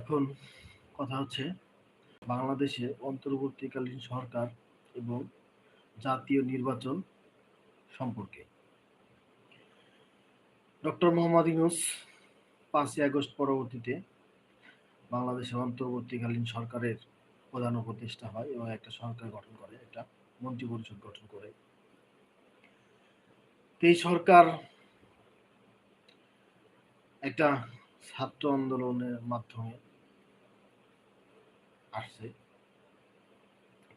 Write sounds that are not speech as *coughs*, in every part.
এখন কথা হচ্ছে বাংলাদেশে অন্তর্বর্তীকালীন সরকার এবং জাতীয় নির্বাচন সম্পর্কে। ডক্টর মোহাম্মদ ইউনুস পাঁচই আগস্ট পরবর্তীতে বাংলাদেশের অন্তর্বর্তীকালীন সরকারের প্রধান উপদেষ্টা হয় এবং একটা সরকার গঠন করে, একটা মন্ত্রী পরিষদ গঠন করে। এই সরকার একটা ছাত্র আন্দোলনের মাধ্যমে আসছে।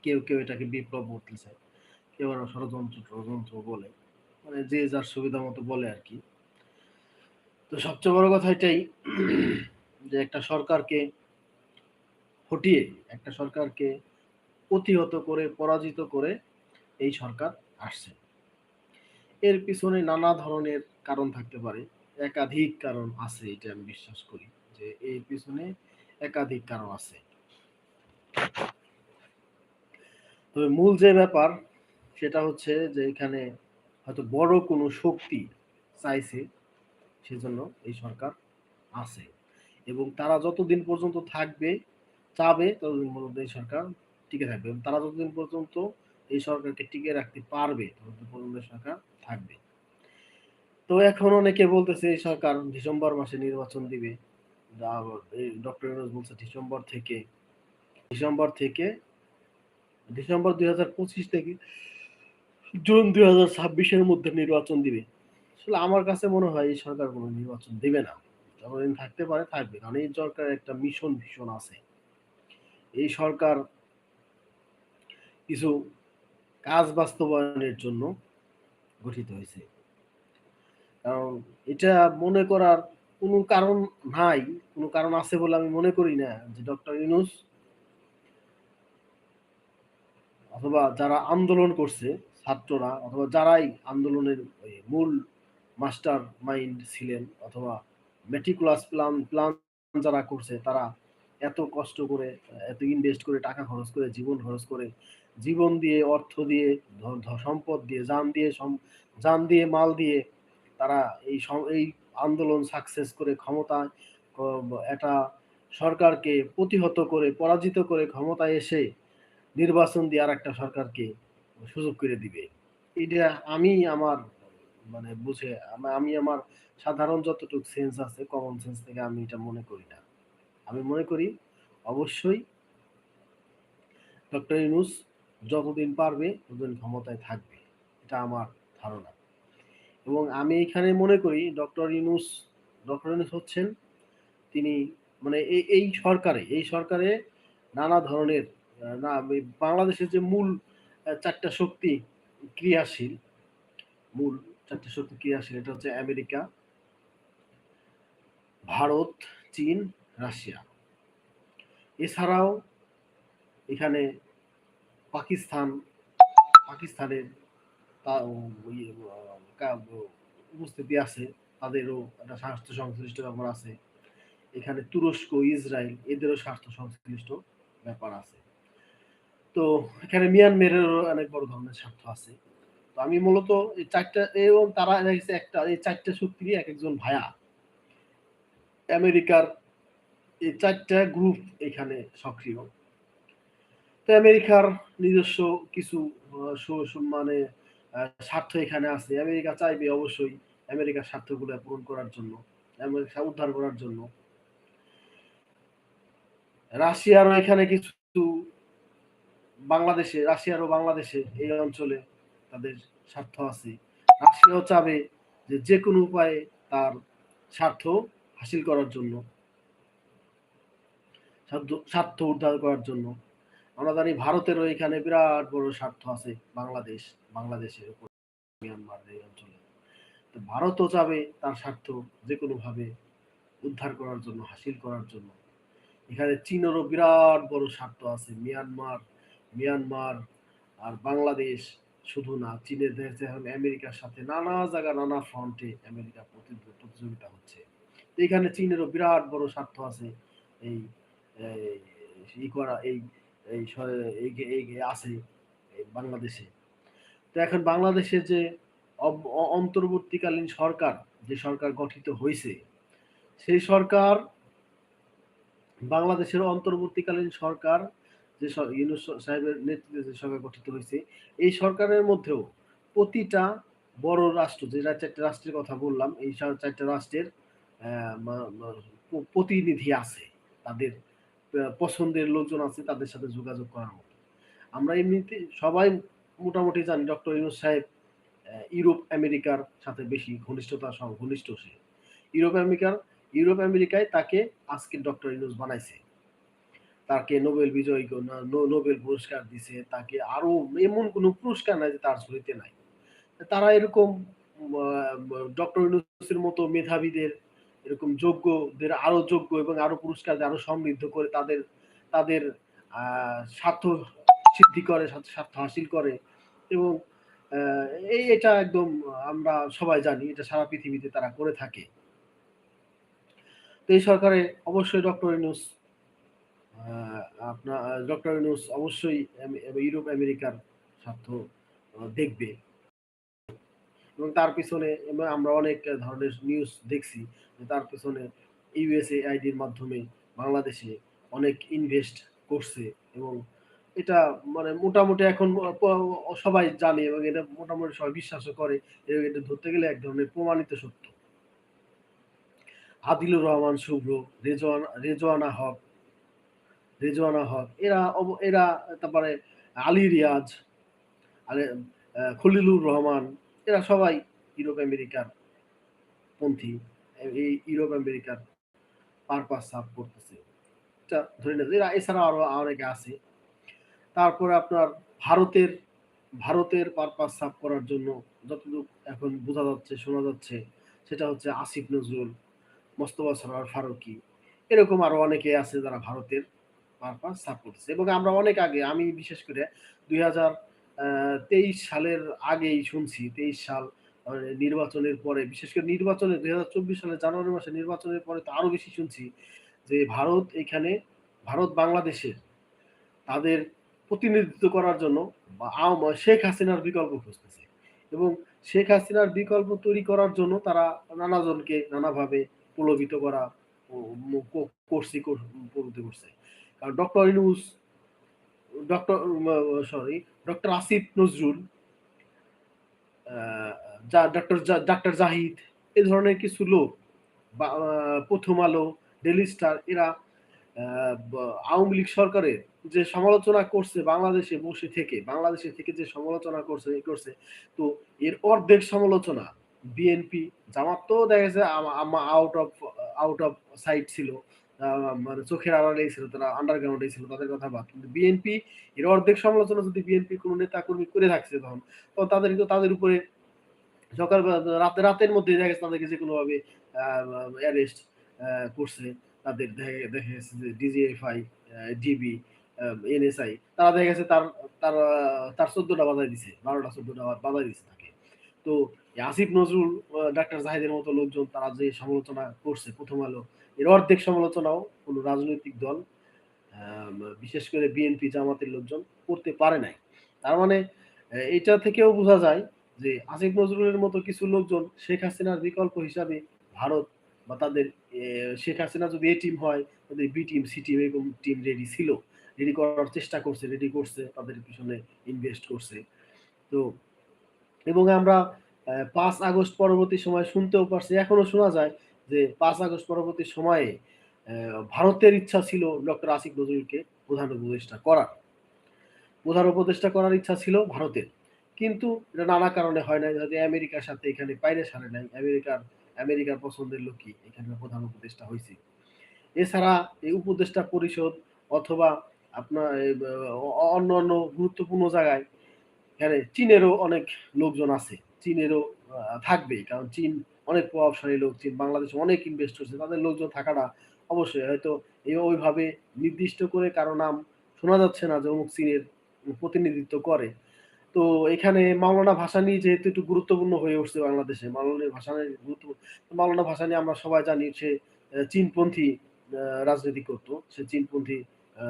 কেউ কেউ এটাকে বিপ্লব বলতেছে কেউ আরও ষড়যন্ত্র ষড়যন্ত্র বলে। মানে যে যার সুবিধা মতো বলে আর কি। তো সবচেয়ে বড় কথা এটাই যে একটা সরকারকে হটিয়ে, একটা সরকারকে প্রতিহত করে, পরাজিত করে এই সরকার আসছে। এর পিছনে নানা ধরনের কারণ থাকতে পারে। একাধিক কারণ আছে, এটা আমি বিশ্বাস করি যে এর পিছনে একাধিক কারণ আছে। তবে মূল যে ব্যাপার, সেটা হচ্ছে যে এখানে হয়তো বড় কোনো শক্তি চাইছে, সেজন্য এই সরকার আছে। এবং তারা যতদিন পর্যন্ত থাকবে, চাবে, ততদিন পর্যন্ত এই সরকার টিকে থাকবে। এবং তারা যতদিন পর্যন্ত এই সরকারকে টিকে রাখতে পারবে, ততদিন পর্যন্ত সরকার থাকবে। তো এখন অনেকে বলতেছে, এই সরকার ডিসেম্বর মাসে নির্বাচন দিবে। ডক্টর বলছে, ডিসেম্বর থেকে ডিসেম্বর থেকে, ডিসেম্বর দুই হাজার পঁচিশ থেকে জুন দুই হাজার ছাব্বিশের মধ্যে নির্বাচন দিবে। আসলে আমার কাছে মনে হয় এই সরকার কোনো নির্বাচন দেবে না। যতদিন থাকতে পারে থাকবে, কারণ এই সরকারের একটা মিশন ভীষণ আছে। এই সরকার কিছু কাজ বাস্তবায়নের জন্য গঠিত হয়েছে। কারণ এটা মনে করার কোনো কারণ নাই, কোনো কারণ আছে বলে আমি মনে করি না যে ডক্টর ইউনুস অথবা যারা আন্দোলন করছে, ছাত্ররা, অথবা যারাই আন্দোলনের মূল মাস্টার মাইন্ড ছিলেন, অথবা মেটিকুলাস প্ল্যান প্ল্যান যারা করছে, তারা এত কষ্ট করে, এত ইনভেস্ট করে টাকা খরচ করে, জীবন খরচ করে, জীবন দিয়ে, অর্থ দিয়ে সম্পদ দিয়ে যান দিয়ে যান দিয়ে, মাল দিয়ে তারা এই এই আন্দোলন সাকসেস করে ক্ষমতা একটা সরকারকে প্রতিহত করে, পরাজিত করে ক্ষমতায় এসে নির্বাচন দিয়ে আর একটা সরকারকে সুযোগ করে দিবে। এটা আমি আমার মানে বুঝে, আমি আমার সাধারণ যতটুকু সেন্স আছে কমন সেন্স থেকে আমি এটা মনে করি না। আমি মনে করি অবশ্যই ডক্টর ইউনুস যতদিন পারবে ততদিন ক্ষমতায় থাকবে, এটা আমার ধারণা। এবং আমি এখানে মনে করি ডক্টর ইউনুস ডক্টর ইউনুস হচ্ছেন, তিনি মানে এই সরকারে এই সরকারে নানা ধরনের না বাংলাদেশের যে মূল চারটা শক্তি ক্রিয়াশীল, মূল চারটা শক্তি ক্রিয়াশীল, এটা হচ্ছে আমেরিকা, ভারত, চীন, রাশিয়া। এছাড়াও এখানে পাকিস্তান, পাকিস্তানের উপস্থিতি আছে, তাদেরও একটা স্বাস্থ্য সংশ্লিষ্ট ব্যাপার আছে। এখানে তুরস্ক, ইসরায়েল, এদেরও স্বার্থ সংশ্লিষ্ট ব্যাপার আছে। তো এখানে মিয়ানমারেরও অনেক বড় ধরনের স্বার্থ আছে। তো আমি মূলত এই চারটা, এবং তারা দেখেছে একটা, এই চারটা শক্তিরই এক একজন ভায়া। আমেরিকার এই চারটা গ্রুপ এখানে সক্রিয়। তো আমেরিকার নিজস্ব কিছু মানে স্বার্থ এখানে আছে। আমেরিকা চাইবে অবশ্যই আমেরিকার স্বার্থগুলো পূরণ করার জন্য, আমেরিকা উদ্ধার করার জন্য। রাশিয়ারও এখানে কিছু বাংলাদেশে রাশিয়ার ও বাংলাদেশে এই অঞ্চলে তাদের স্বার্থ আছে। রাশিয়াও চাবে যে যে কোনো উপায়ে তার স্বার্থ হাসিল করার জন্য স্বার্থ উদ্ধার করার জন্য। আমরা জানি ভারতেরও এখানে বিরাট বড় স্বার্থ আছে বাংলাদেশ, বাংলাদেশের উপর মিয়ানমার এই অঞ্চলে। তো ভারতও চাবে তার স্বার্থ যে কোনো ভাবে উদ্ধার করার জন্য, হাসিল করার জন্য। এখানে চীনেরও বিরাট বড় স্বার্থ আছে, মিয়ানমার মিয়ানমার আর বাংলাদেশ শুধু না, চীনের দেশে এখন আমেরিকার সাথে নানা জায়গা নানা ফ্রন্টে আমেরিকা প্রতিযোগিতা হচ্ছে। এখানে চীনেরও বিরাট বড় স্বার্থ আছে। এই ই করা, এই এই আছে বাংলাদেশে। তো এখন বাংলাদেশের যে অন্তর্বর্তীকালীন সরকার, যে সরকার গঠিত হয়েছে, সেই সরকার বাংলাদেশের অন্তর্বর্তীকালীন সরকার যে ইউনুস সাহেবের নেতৃত্বে সরকার গঠিত হয়েছে, এই সরকারের মধ্যেও প্রতিটা বড় রাষ্ট্র, যে চারটা রাষ্ট্রের কথা বললাম, এই চারটা রাষ্ট্রের প্রতিনিধি আছে। তাদের পছন্দের লোকজন আছে, তাদের সাথে যোগাযোগ করার মতো। আমরা এমনিতে সবাই মোটামুটি জানি, ডক্টর ইউনুস সাহেব ইউরোপ, আমেরিকার সাথে বেশি ঘনিষ্ঠতা ঘনিষ্ঠ সে। ইউরোপ, আমেরিকার, ইউরোপ, আমেরিকায় তাকে আজকে ডক্টর ইউনুস বানাইছে। তাকে নোবেল বিজয়ী নোবেল পুরস্কার দিছে, তাকে আরও এমন কোন পুরস্কার নাই যে তার ঝুলিতে নাই। তারা এরকম ডক্টর ইউনুসের মতো মেধাবীদের, এরকম যোগ্যদের আরও যোগ্য এবং আরও পুরস্কার আরও সমৃদ্ধ করে তাদের তাদের স্বার্থ সিদ্ধি করে, স্বার্থ হাসিল করে এবং এই এটা একদম আমরা সবাই জানি, এটা সারা পৃথিবীতে তারা করে থাকে। তো এই সরকারে অবশ্যই ডক্টর ইউনুস আপনার ডক্টর ইউনুস অবশ্যই ইউরোপ আমেরিকার স্বার্থ দেখবে। এবং তার পিছনে আমরা অনেক ধরনের নিউজ দেখছি তার পিছনে ইউএসএ আইডির মাধ্যমে বাংলাদেশে অনেক ইনভেস্ট করছে এবং এটা মানে মোটামুটি এখন সবাই জানে এবং এটা মোটামুটি সবাই বিশ্বাসও করে। এবং এটা ধরতে গেলে এক ধরনের প্রমাণিত সত্য। আদিলুর রহমান শুভ্র, রেজওয়ান, রেজওয়ানা হক রেজওয়ানা হক, এরা এরা তারপরে আলী রিয়াজ খলিলুর রহমান, এরা সবাই ইউরোপ আমেরিকার পন্থী, এই ইউরোপ আমেরিকার পারপাস সার্ভ করতেছে। ধরে নেবে এরা এছাড়া আরও অনেকে আছে। তারপরে আপনার ভারতের ভারতের পারপাস সার্ভ করার জন্য যতটুকু এখন বোঝা যাচ্ছে, শোনা যাচ্ছে, সেটা হচ্ছে আসিফ নজরুল, মোস্তফা সরার ফারুকি। এরকম আরও অনেকে আছে যারা ভারতের। পারপাস সার্ভ এবং আমরা অনেক আগে, আমি বিশেষ করে দুই তেইশ সালের আগেই শুনছি, তেইশ সাল নির্বাচনের পরে, বিশেষ করে নির্বাচনে, দুই হাজার চব্বিশ সালের জানুয়ারি মাসে নির্বাচনের পরে তো আরও বেশি শুনছি যে ভারত এখানে, ভারত বাংলাদেশের তাদের প্রতিনিধিত্ব করার জন্য শেখ হাসিনার বিকল্প খুঁজতেছে। এবং শেখ হাসিনার বিকল্প তৈরি করার জন্য তারা নানাজনকে নানাভাবে প্রলোভিত করা করছি করছে। কারণ doctor Yunus doctor sorry doctor Asif Nazrul doctor doctor Zahid এ ধরনের কিছু লোক প্রথম আলো ডেলি স্টার এরা আওয়ামী লীগ সরকারের যে সমালোচনা করছে বাংলাদেশে বসে থেকে, বাংলাদেশে থেকে যে সমালোচনা করছে করছে, তো এর অর্ধেক সমালোচনা বিএনপি জামাত তো দেখা গেছে out of out of sight ছিল। মানে চোখের আড়ালে ছিল, তারা আন্ডারগ্রাউন্ডে ছিল তাদের কথা বাদ। কিন্তু বিএনপি এর অর্ধেক সমালোচনা যদি বিএনপি কোনো নেতা কর্মী করে থাকছে তখন তখন তাদের তাদের উপরে সকাল রাতে রাতের মধ্যে দেখা গেছে তাদেরকে যে কোনোভাবে অ্যারেস্ট করছে। তাদের দেখা গেছে যে ডিজিএফআই ডিবি এনএসআই তারা দেখা গেছে তার তার তার চোদ্দটা বাজায় দিছে, বারোটা চোদ্দটা বাজায় দিছে তাকে। তো আসিফ নজরুল ডাক্তার জাহিদের মতো লোকজন তারা যে সমালোচনা করছে, প্রথম আলো, এর অর্ধেক সমালোচনাও কোনো রাজনৈতিক দল বিশেষ করে বিএনপি জামাতের লোকজন করতে পারে নাই। তার মানে এটা থেকেও বোঝা যায় যে আসিফ নজরুলের মতো কিছু লোকজন শেখ হাসিনার বিকল্প হিসাবে ভারত বা তাদের শেখ হাসিনা যদি এ টিম হয়, তাদের বি টিম, সি টিম, এরকম টিম রেডি ছিল রেডি করার চেষ্টা করছে রেডি করছে, তাদের পিছনে ইনভেস্ট করছে। তো, এবং আমরা পাঁচ আগস্ট পরবর্তী সময় শুনতেও পারছি, এখনও শোনা যায় যে পাঁচ আগস্ট পরবর্তী সময়ে ভারতের ইচ্ছা ছিল ডক্টর আসিফ নজরুলকে প্রধান উপদেষ্টা করার। প্রধান উপদেষ্টা করার ইচ্ছা ছিল ভারতের। কিন্তু এটা নানা কারণে হয় নাই যদি আমেরিকার সাথে এখানে বাইরে সারে নাই, আমেরিকার আমেরিকার পছন্দের লোকই এখানে প্রধান উপদেষ্টা হয়েছে এছাড়া এই উপদেষ্টা পরিষদ অথবা আপনার অন্য অন্য গুরুত্বপূর্ণ জায়গায় এখানে চীনেরও অনেক লোকজন আছে। চীনেরও থাকবে কারণ চীন অনেক প্রভাবশালী লোক, চীন, বাংলাদেশে অনেক ইনভেস্ট করছে তাদের লোকজন থাকাটা অবশ্যই, হয়তো এই ওইভাবে নির্দিষ্ট করে কারও নাম শোনা যাচ্ছে না যে অমুক চীনের প্রতিনিধিত্ব করে। তো এখানে মাওলানা ভাষা নিয়ে যেহেতু একটু গুরুত্বপূর্ণ হয়ে উঠছে বাংলাদেশে, মাওলানা ভাষা নিয়ে গুরুত্ব, মাওলানা ভাষা নিয়ে আমরা সবাই জানি সে চীনপন্থী রাজনীতি করতো। সে চীনপন্থী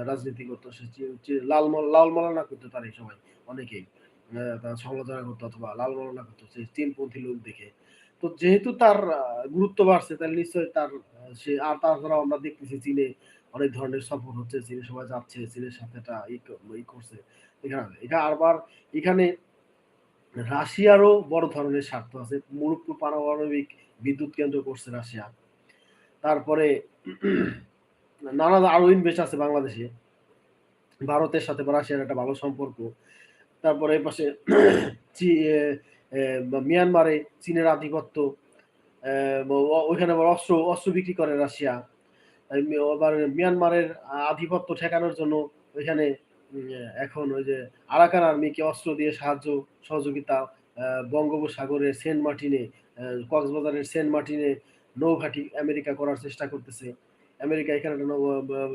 রাজনীতি করতো। সে লাল লাল মালানা করতো তারই সবাই অনেকেই। সমালোচনা করতো অথবা লাল মালানা করতো, সে চীনপন্থী লোক দেখে। তো যেহেতু তার গুরুত্ব বাড়ছে, তাহলে নিশ্চয়ই তার সে, আর তাছাড়াও আমরা দেখতেছি চীনে অনেক ধরনের সফর হচ্ছে চীনে সবাই যাচ্ছে, চীনের সাথে একটা ই করছে। এখানে এখানে আবার এখানে রাশিয়ারও বড় ধরনের স্বার্থ আছে। মুরুক্কু পারমাণবিক বিদ্যুৎ কেন্দ্র করছে রাশিয়া। তারপরে *clears throat* নানা আরও ইনভেস্ট আছে বাংলাদেশে। ভারতের সাথে রাশিয়ার একটা ভালো সম্পর্ক। তারপরে পাশে *clears throat* মিয়ানমারে চীনের আধিপত্য ওইখানে আবার অস্ত্র অস্ত্র বিক্রি করে রাশিয়া। আবার মিয়ানমারের আধিপত্য ঠেকানোর জন্য ওইখানে এখন ওই যে আরাকান আর্মিকে অস্ত্র দিয়ে সাহায্য, সহযোগিতা বঙ্গোপসাগরের সেন্ট মার্টিনে কক্সবাজারের সেন্ট মার্টিনে নৌঘাটি আমেরিকা করার চেষ্টা করতেছে। আমেরিকা এখানে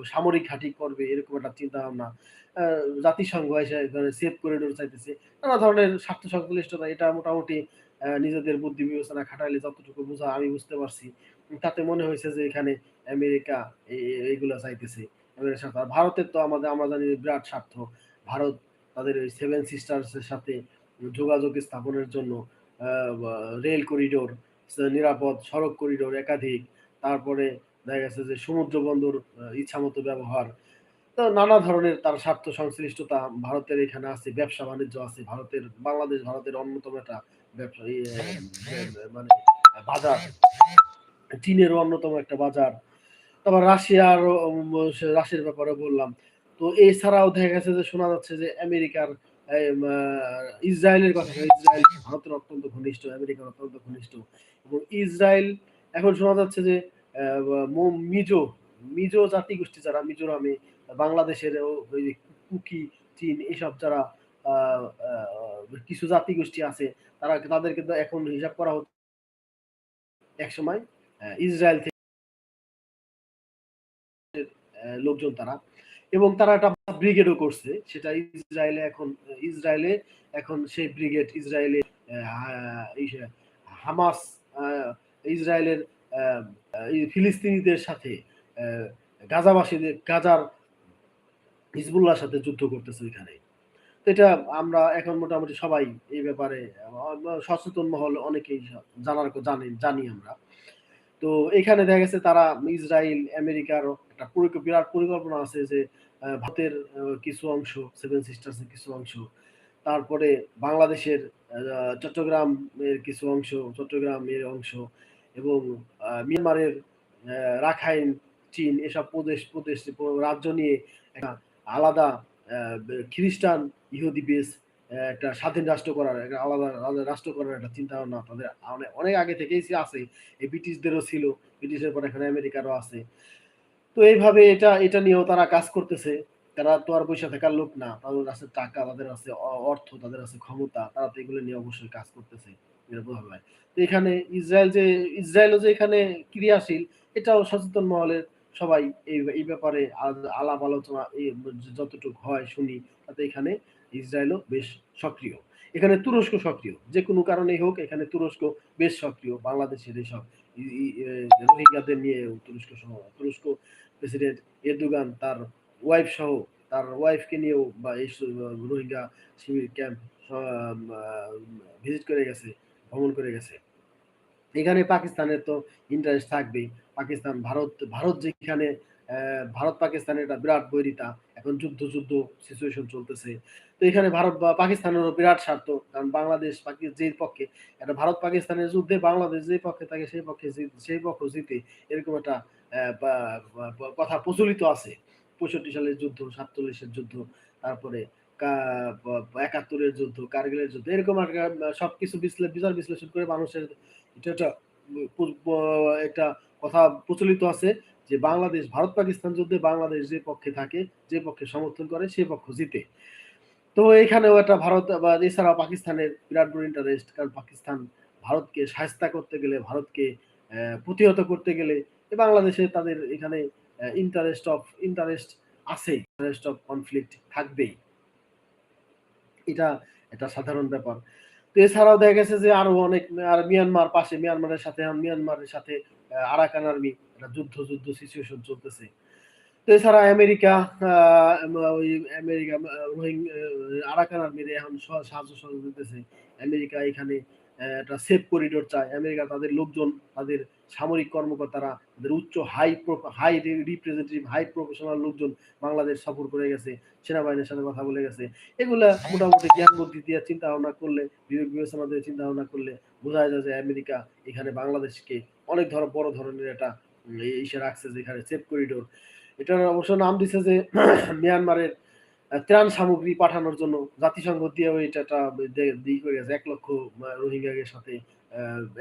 সামরিক ঘাঁটি করবে, এরকম একটা চিন্তা ভাবনা জাতিসংঘ এসে এখানে সেফ করিডোর চাইতেছে। নানা ধরনের স্বার্থ সংশ্লিষ্টতা, এটা মোটামুটি নিজেদের বুদ্ধি বিবেচনা খাটাইলে যতটুকু বোঝা আমি বুঝতে পারছি। তাতে মনে হয়েছে যে এখানে আমেরিকা এই- এই- এইগুলা চাইতেছে। আমেরিকার স্বার্থ। আর ভারতের তো আমাদের, আমরা জানি বিরাট স্বার্থ। ভারত তাদের ওই সেভেন সিস্টার্সের সাথে যোগাযোগ স্থাপনের জন্য রেল করিডোর নিরাপদ সড়ক করিডোর একাধিক। তারপরে দেখা গেছে যে সমুদ্র বন্দর ইচ্ছা মতো ব্যবহার। নানা ধরনের তার স্বার্থ সংশ্লিষ্টতা ভারতের এখানে আছে ব্যবসা বাণিজ্য আছে ভারতের বাংলাদেশ ভারতের অন্যতম একটা ব্যবসা ইয়ে, মানে বাজার। চীনেরও অন্যতম একটা বাজার। তারপর রাশিয়ার রাশিয়ার ব্যাপারে বললাম। তো এছাড়াও দেখা গেছে যে শোনা যাচ্ছে যে আমেরিকার ইসরায়েলের কথা ইসরায়েল ভারতের অত্যন্ত ঘনিষ্ঠ আমেরিকার অত্যন্ত ঘনিষ্ঠ। এবং ইসরায়েল এখন শোনা যাচ্ছে যে মিজো মিজো জাতিগোষ্ঠী যারা মিজোরামে বাংলাদেশের ওই কুকি চীন এসব যারা কিছু জাতিগোষ্ঠী আছে তারা তাদেরকে এখন হিসাব করা হচ্ছে একসময় আহ, ইসরায়েল থেকে লোকজন তারা। এবং তারা একটা ব্রিগেডও করছে সেটা ইসরায়েলে এখন ইসরায়েলে এখন সেই ব্রিগেড ইসরায়েলে হামাস ইসরায়েলের ফিলিস্তিনিদের সাথে গাজাবাসীদের, গাজার হিজবুল্লাহর সাথে যুদ্ধ করতেছে ওইখানে। তো এটা আমরা এখন মোটামুটি সবাই এই ব্যাপারে সচেতন মহল অনেকেই জানার জানি জানি আমরা। তো এখানে দেখা গেছে তারা ইসরায়েল আমেরিকার একটা বিরাট পরিকল্পনা আছে যে ভারতের কিছু অংশ সেভেন সিস্টার্সের কিছু অংশ, তারপরে বাংলাদেশের চট্টগ্রামের কিছু অংশ, চট্টগ্রামের অংশ এবং মিয়ানমারের রাখাইন চীন এসব প্রদেশ প্রদেশ রাজ্য নিয়ে একটা আলাদা খ্রিস্টান ইহুদি আহ, একটা স্বাধীন রাষ্ট্র করার একটা আলাদা রাষ্ট্র করার একটা চিন্তা ভাবনা তাদের অনেক আগে থেকেই সে আছে। এই ব্রিটিশদেরও ছিল ব্রিটিশের পর এখানে আমেরিকারও আছে। তো এইভাবে এটা এটা নিয়েও তারা কাজ করতেছে। তারা তো আর পয়সা থাকার লোক না তাদের আছে টাকা তাদের আছে অর্থ তাদের আছে ক্ষমতা তারা তো এগুলো নিয়ে অবশ্যই কাজ করতেছে। যায় তো এখানে ইসরায়েল যে, ইসরায়েলও যে এখানে ক্রিয়াশীল, এটাও সচেতন মহলের সবাই এই এই ব্যাপারে আল- আলাপ আলোচনা যতটুকু হয় শুনি, তাতে এখানে ইসরায়েলও বেশ সক্রিয়। এখানে তুরস্ক সক্রিয়, যে কোনো কারণেই হোক এখানে তুরস্ক বেশ সক্রিয়, বাংলাদেশের এইসব রোহিঙ্গাদের নিয়ে তুরস্ক তুরস্ক প্রেসিডেন্ট এরদোগান, তার ওয়াইফ সহ, তার ওয়াইফকে নিয়েও বা এই রোহিঙ্গা শিবির ক্যাম্প ভিজিট করে গেছে। ভ্রমণ করে গেছে। এখানে পাকিস্তানের তো ইন্টারেস্ট থাকবেই। পাকিস্তান, ভারত ভারত যেখানে ভারত পাকিস্তানের একটা বিরাট বৈরিতা, এখন যুদ্ধ যুদ্ধ সিচুয়েশন চলতেছে। তো এখানে ভারত বা পাকিস্তানেরও বিরাট স্বার্থ, কারণ বাংলাদেশ যে পক্ষে, একটা ভারত পাকিস্তানের যুদ্ধে বাংলাদেশ যে পক্ষে থাকে, সেই পক্ষে সেই পক্ষ জিতে, এরকম একটা কথা প্রচলিত আছে। পঁয়ষট্টি সালের যুদ্ধ, সাতচল্লিশের যুদ্ধ, তারপরে একাত্তরের যুদ্ধ, কার্গিলের যুদ্ধ, এরকম একটা সবকিছু বিচার বিশ্লেষণ করে মানুষের এটা একটা একটা কথা প্রচলিত আছে যে বাংলাদেশ, ভারত, পাকিস্তান যুদ্ধে বাংলাদেশ যে পক্ষে থাকে, যে পক্ষে সমর্থন করে সেই পক্ষ জিতে। তো এখানেও একটা ভারত, বা এছাড়াও পাকিস্তানের বিরাট বড় ইন্টারেস্ট কারণ পাকিস্তান ভারতকে সাহস্তা করতে গেলে, ভারতকে প্রতিহত করতে গেলে বাংলাদেশে তাদের এখানে ইন্টারেস্ট অফ ইন্টারেস্ট আছে ইন্টারেস্ট অফ কনফ্লিক্ট থাকবেই। এটা এটা সাধারণ ব্যাপার। তো এছাড়াও দেখা গেছে যে আরও অনেক, আর মিয়ানমার পাশে, মিয়ানমারের সাথে মিয়ানমারের সাথে আরাকান আর্মি, একটা যুদ্ধ যুদ্ধ সিচুয়েশন চলতেছে। তো এছাড়া আমেরিকা ওই আমেরিকা রোহিঙ্গা আরাকান আর্মির এখন সাহায্য সহযোগিতা দিতেছে। আমেরিকা এখানে একটা সেফ করিডোর চায়। আমেরিকা তাদের লোকজন, তাদের সামরিক কর্মকর্তারা, তাদের উচ্চ high high representative high professional লোকজন বাংলাদেশ সফর করে গেছে, সেনাবাহিনীর সাথে কথা বলে গেছে। এগুলা মোটামুটি জ্ঞান, বুদ্ধি দিয়ে চিন্তা ভাবনা করলে, বিবেক বিবেচনা দিয়ে চিন্তা ভাবনা করলে বোঝা যায় যে আমেরিকা এখানে বাংলাদেশকে অনেক ধর বড় ধরনের একটা ইসে রাখছে যেখানে সেফ করিডোর এটার অবশ্য নাম দিছে যে *coughs* মিয়ানমারের ত্রাণ সামগ্রী পাঠানোর জন্য জাতিসংঘ দিয়েও এটা একটা দিক হয়ে গেছে। এক লক্ষ রোহিঙ্গাদের সাথে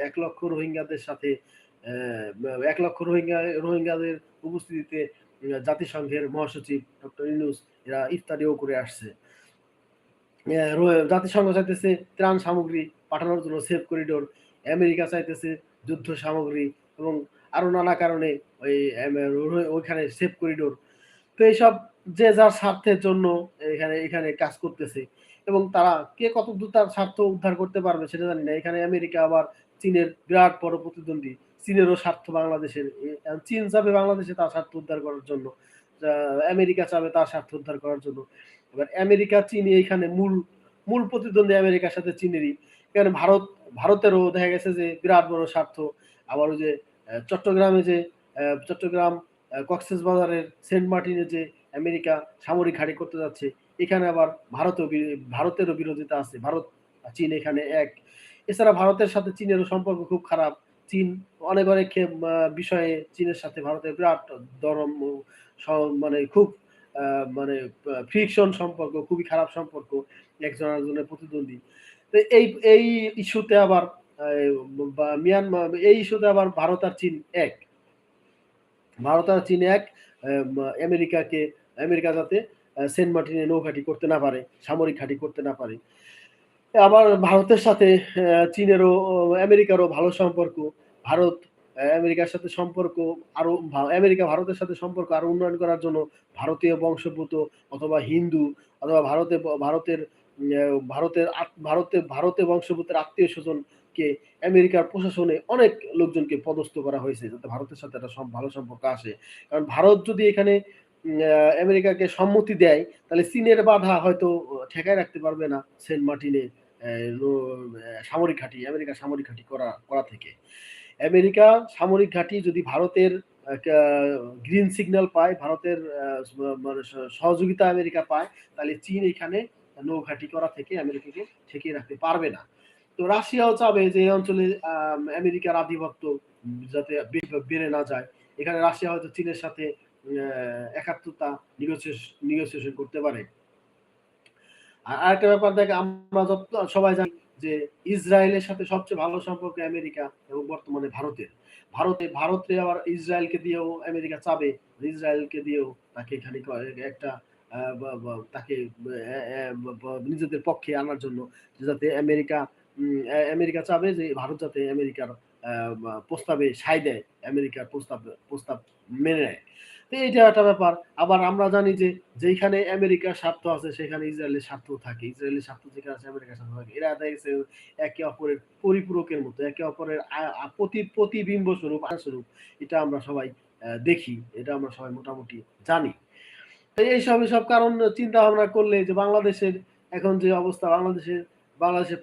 এক লক্ষ রোহিঙ্গাদের সাথে এক লক্ষ রোহিঙ্গা, রোহিঙ্গাদের উপস্থিতিতে জাতিসংঘের মহাসচিব ডক্টর ইউনুস এরা ইফতারিও করে আসছে। জাতিসংঘ চাইতেছে ত্রাণ সামগ্রী পাঠানোর জন্য সেফ করিডোর। আমেরিকা চাইতেছে যুদ্ধ সামগ্রী এবং আরও নানা কারণে ওই ওইখানে সেফ করিডোর। তো এইসব যে যার স্বার্থের জন্য এখানে এখানে কাজ করতেছে। এবং তারা কে কত দূর তার স্বার্থ উদ্ধার করতে পারবে সেটা জানি না। এখানে আমেরিকা আবার চীনের বিরাট বড় প্রতিদ্বন্দ্বী। চীনেরও স্বার্থ বাংলাদেশের চীন চাবে বাংলাদেশে তার স্বার্থ উদ্ধার করার জন্য। আমেরিকা চাবে তার স্বার্থ উদ্ধার করার জন্য। এবার আমেরিকা, চীন এইখানে মূল মূল প্রতিদ্বন্দ্বী আমেরিকার সাথে চীনেরই। এখানে ভারত, ভারতেরও দেখা গেছে যে বিরাট বড় স্বার্থ। আবার ওই যে চট্টগ্রামে যে চট্টগ্রাম কক্সেস বাজারের সেন্ট মার্টিনে যে আমেরিকা সামরিক ঘাঁটি করতে যাচ্ছে। এখানে আবার ভারতও ভারতেরও বিরোধিতা আছে। ভারত চীন এখানে এক। এছাড়া ভারতের সাথে চীনেরও সম্পর্ক খুব খারাপ। চীন অনেক অনেক বিষয়ে চীনের সাথে ভারতের বিরাট দরম মানে খুব মানে ফ্রিকশন সম্পর্ক, খুবই খারাপ সম্পর্ক একজন আরেকজনের প্রতিদ্বন্দ্বী। তো এই এই ইস্যুতে আবার মিয়ানমার, এই ইস্যুতে আবার ভারত আর চীন এক। ভারত আর চীন এক আমেরিকাকে আমেরিকা যাতে সেন্ট মার্টিনে নৌঘাটি করতে না পারে, সামরিক ঘাঁটি করতে না পারে। আবার ভারতের সাথে চীনেরও আমেরিকারও ভালো সম্পর্ক, ভারত আমেরিকার সাথে সম্পর্ক আরও আমেরিকা ভারতের সাথে সম্পর্ক আরও উন্নয়ন করার জন্য ভারতীয় বংশোদ্ভূত অথবা হিন্দু অথবা ভারতে, ভারতের ভারতের ভারতে ভারতে বংশোদ্ভূতের আত্মীয় স্বজনকে আমেরিকার প্রশাসনে অনেক লোকজনকে পদস্থ করা হয়েছে, যাতে ভারতের সাথে একটা ভালো সম্পর্ক আসে। কারণ ভারত যদি এখানে আমেরিকাকে সম্মতি দেয়, তাহলে চীনের বাধা হয়তো ঠেকায় রাখতে পারবে না সেন্ট মার্টিনে সামরিক ঘাঁটি আমেরিকা সামরিক ঘাঁটি করা করা থেকে। আমেরিকা সামরিক ঘাঁটি যদি ভারতের গ্রিন সিগন্যাল পায়, ভারতের মানে সহযোগিতা আমেরিকা পায়, তাহলে চীন এখানে নৌঘাঁটি করা থেকে আমেরিকাকে ঠেকিয়ে রাখতে পারবে না। তো রাশিয়াও চাবে যে এই অঞ্চলে আমেরিকার আধিপত্য যাতে বেড়ে না যায়। এখানে রাশিয়া হয়তো চীনের সাথে একাত্মতা নিগোসিয়েশন করতে পারে। আর আরেকটা ব্যাপার দেখ, আমরা যত, সবাই জানি যে ইসরায়েলের সাথে সবচেয়ে ভালো সম্পর্ক আমেরিকা এবং বর্তমানে ভারতের। ভারতে ভারতে আবার ইসরায়েলকে দিয়েও আমেরিকা চাবে, ইসরায়েলকে দিয়েও তাকে এখানে একটা তাকে নিজেদের পক্ষে আনার জন্য যাতে আমেরিকা আমেরিকা চাবে যে ভারত যাতে আমেরিকার প্রস্তাবে সাই দেয়, আমেরিকার প্রস্তাব প্রস্তাব মেনে নেয়। তো এইটা একটা ব্যাপার, আবার আমরা জানি যে যেখানে আমেরিকার স্বার্থ আছে, সেখানে ইসরায়েলের স্বার্থ থাকে। ইসরায়েলের স্বার্থ যেখানে আছে, আমেরিকার স্বার্থ থাকে। এরা দেখা গেছে একে অপরের পরিপূরকের মতো, একে অপরের প্রতি, প্রতিবিম্ব স্বরূপ স্বরূপ। এটা আমরা সবাই দেখি, এটা আমরা সবাই মোটামুটি জানি। এইসব এসব কারণ চিন্তা ভাবনা করলে যে বাংলাদেশের এখন যে অবস্থা, বাংলাদেশের বাংলাদেশের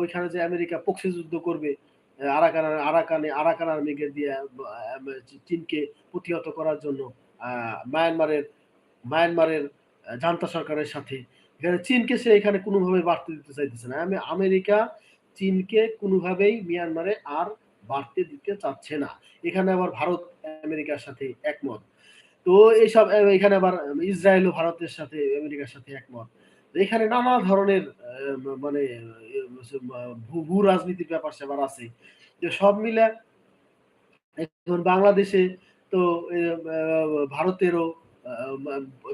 ওইখানে যে আমেরিকা পক্ষে যুদ্ধ করবে আরাকান আরাকানে আরাকান আর্মিকে দিয়ে চীনকে প্রতিহত করার জন্য মায়ানমারের মায়ানমারের জান্তা সরকারের সাথে। এখানে চীনকে সে এখানে কোনোভাবে বাড়তে দিতে চাইতেছে না। আমি আমেরিকা চীনকে কোনোভাবেই মিয়ানমারে আর বাড়তে দিতে চাচ্ছে না। এখানে আবার ভারত, আমেরিকার সাথে একমত। তো এইসব এখানে আবার ইসরায়েল ও ভারতের সাথে, আমেরিকার সাথে একমত। এখানে নানা ধরনের মানে ভূ রাজনীতির ব্যাপার স্যাপার আছে। যে সব মিলে, এখন বাংলাদেশে তো ভারতেরও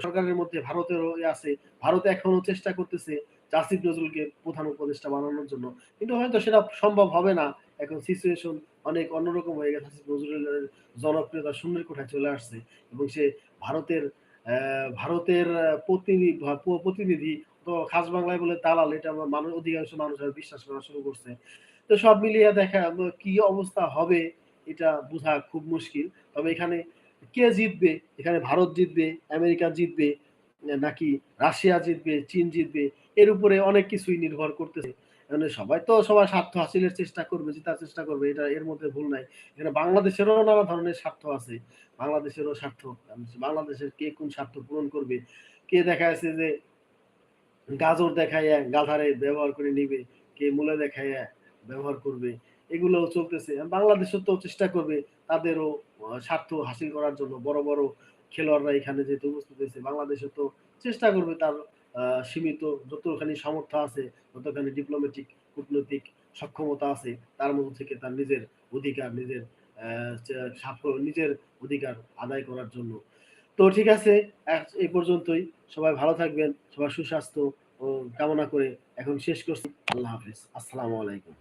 সরকারের মধ্যে ভারতেরও আছে। ভারত এখনও চেষ্টা করতেছে আসিফ নজরুলকে প্রধান উপদেষ্টা বানানোর জন্য। কিন্তু হয়তো সেটা সম্ভব হবে না। এখন সিচুয়েশন অনেক অন্যরকম হয়ে গেছে। আসিফ নজরুলের জনপ্রিয়তা শূন্যের কোঠায় চলে আসছে এবং সে ভারতের ভারতের প্রতিনিধি প্রতিনিধি তো খাস বাংলায় বলে দালাল, এটা মানুষ অধিকাংশ মানুষ বিশ্বাস করা শুরু করছে। তো সব মিলিয়ে দেখা, কি অবস্থা হবে এটা বোঝা খুব মুশকিল। তবে এখানে কে জিতবে? এখানে ভারত জিতবে, আমেরিকা জিতবে, নাকি রাশিয়া জিতবে, চীন জিতবে, এর উপরে অনেক কিছুই নির্ভর করতেছে। মানে সবাই তো সবার স্বার্থ হাসিলের চেষ্টা করবে, জেতার চেষ্টা করবে, এটা এর মধ্যে ভুল নাই। এখানে বাংলাদেশেরও নানা ধরনের স্বার্থ আছে। বাংলাদেশেরও স্বার্থ বাংলাদেশের কে কোন স্বার্থ পূরণ করবে? কে দেখা যাচ্ছে যে গাজর দেখাইয়া গাধারে ব্যবহার করে নিবে, কে মূলে দেখাইয়া ব্যবহার করবে এগুলো চলতেছে। বাংলাদেশও তো চেষ্টা করবে তাদেরও স্বার্থ হাসিল করার জন্য। বড় বড় খেলোয়াড়রা এখানে যেহেতু উপস্থিত হয়েছে, বাংলাদেশও তো চেষ্টা করবে তার সীমিত যতখানি সামর্থ্য আছে, যতখানি ডিপ্লোম্যাটিক কূটনৈতিক সক্ষমতা আছে, তার মধ্যে থেকে তার নিজের অধিকার, নিজের নিজের অধিকার আদায় করার জন্য। তো ঠিক আছে এই পর্যন্তই। সবাই ভালো থাকবেন, সবার সুস্বাস্থ্য কামনা করে এখন শেষ করছি। আল্লাহ হাফিজ। আসসালামু আলাইকুম।